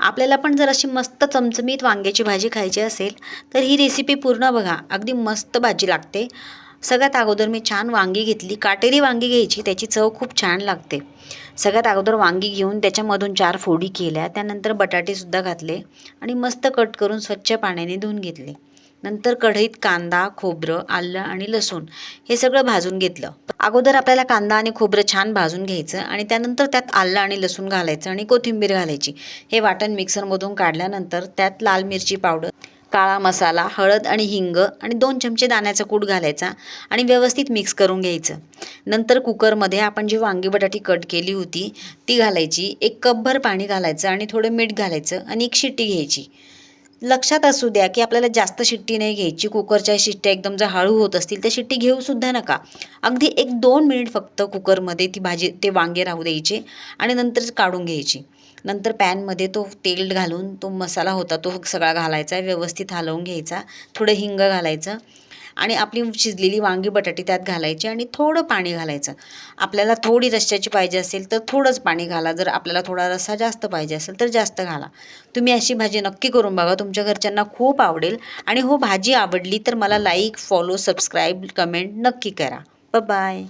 आपल्याला पण जर अशी मस्त चमचमीत वांग्याची भाजी खायची असेल तर ही रेसिपी पूर्ण बघा. अगदी मस्त भाजी लागते. सगळ्यात अगोदर मी छान वांगी घेतली. काटेरी वांगी घ्यायची त्याची चव खूप छान लागते. सगळ्यात अगोदर वांगी घेऊन त्याच्यामधून चार फोडी केल्या. त्यानंतर बटाटेसुद्धा घातले आणि मस्त कट करून स्वच्छ पाण्याने धुवून घेतले. नंतर कढईत कांदा खोबरं आलं आणि लसूण हे सगळं भाजून घेतलं. अगोदर आपल्याला कांदा आणि खोबरं छान भाजून घ्यायचं आणि त्यानंतर त्यात आलं आणि लसूण घालायचं आणि कोथिंबीर घालायची. हे वाटण मिक्सरमधून काढल्यानंतर त्यात लाल मिरची पावडर काळा मसाला हळद आणि हिंग आणि दोन चमचे दाण्याचा कूट घालायचा आणि व्यवस्थित मिक्स करून घ्यायचं. नंतर कुकरमध्ये आपण जी वांगी बटाटी कट केली होती ती घालायची. एक कपभर पाणी घालायचं आणि थोडं मीठ घालायचं आणि एक शिट्टी घ्यायची. लक्षात असू द्या की आपल्याला जास्त शिट्टी नाही घ्यायची. कुकरच्या शिट्ट्या एकदम जर हळू होत असतील तर शिट्टी घेऊसुद्धा नका. अगदी एक दोन मिनिट फक्त कुकरमध्ये ती भाजी ते वांगे राहू द्यायचे आणि नंतर काढून घ्यायची. नंतर पॅनमध्ये तो तेल घालून तो मसाला होता तो सगळा घालायचा व्यवस्थित हलवून घ्यायचा थोडं हिंग घालायचं आणि आपली शिजलेली वांगी बटाटी त्यात घालायची आणि थोडं पाणी घालायचं. आपल्याला थोडी रश्श्याची पाहिजे असेल तर थोडंच पाणी घाला. जर आपल्याला थोडा रस्सा जास्त पाहिजे असेल तर जास्त घाला. तुम्ही अशी भाजी नक्की करून बघा. तुम तुमच्या घरच्यांना खूप आवडेल. आणि हो भाजी आवडली तर मला लाईक फॉलो सबस्क्राईब कमेंट नक्की करा. ब बाय